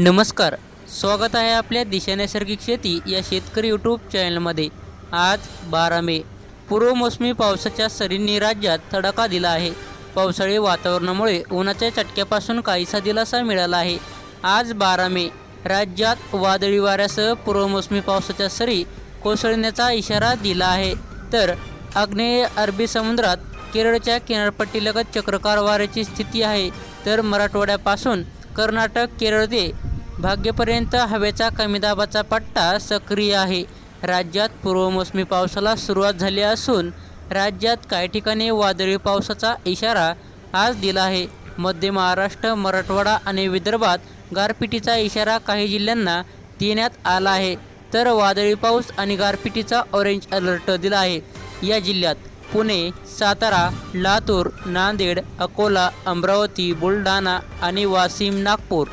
नमस्कार स्वागत आहे आपल्या दिशा नैसर्गिक शेती या शेतकरी यूट्यूब चॅनलमध्ये आज बारा मे पूर्व मोसमी पावसाच्या सरींनी राज्यात तडाखा दिला आहे. पावसाळी वातावरणामुळे उन्हाच्या चटक्यापासून काहीसा दिलासा मिळाला आहे. आज बारा मे राज्यात वादळी वाऱ्यासह पूर्व मोसमी पावसाच्या सरी कोसळण्याचा इशारा दिला आहे. तर आग्नेय अरबी समुद्रात केरळच्या किनारपट्टीलगत चक्रकार वाऱ्याची स्थिती आहे. तर मराठवाड्यापासून कर्नाटक केरळ ते भाग्यपर्यंत हवेचा कमी दाबाचा पट्टा सक्रिय आहे. राज्यात पूर्वमोसमी पावसाला सुरुवात झाली असून राज्यात काही ठिकाणी वादळी पावसाचा इशारा आज दिला आहे. मध्य महाराष्ट्र मराठवाडा आणि विदर्भात गारपिटीचा इशारा काही जिल्ह्यांना देण्यात आला आहे. तर वादळी पाऊस आणि गारपिटीचा ऑरेंज अलर्ट दिला आहे. या जिल्ह्यात पुणे सातारा लातूर नांदेड अकोला अमरावती बुलढाणा आणि वाशिम नागपूर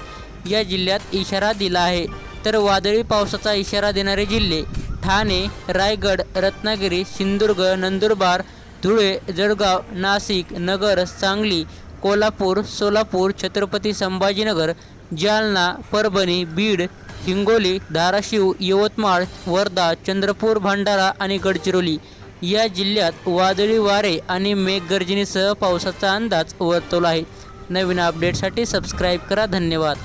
या जिल्ह्यात इशारा दिला आहे. तर वादळी पावसाचा इशारा देणारे जिल्हे ठाणे रायगड रत्नागिरी सिंधुदुर्ग नंदुरबार धुळे जळगाव नाशिक नगर सांगली कोल्हापूर सोलापूर छत्रपती संभाजीनगर जालना परभणी बीड हिंगोली धाराशिव यवतमाळ वर्धा चंद्रपूर भंडारा आणि गडचिरोली या जिल्ह्यात वादळी वारे आणि मेघगर्जनेसह पावसाचा अंदाज वर्तवला आहे. नवीन अपडेटसाठी सबस्क्राईब करा. धन्यवाद.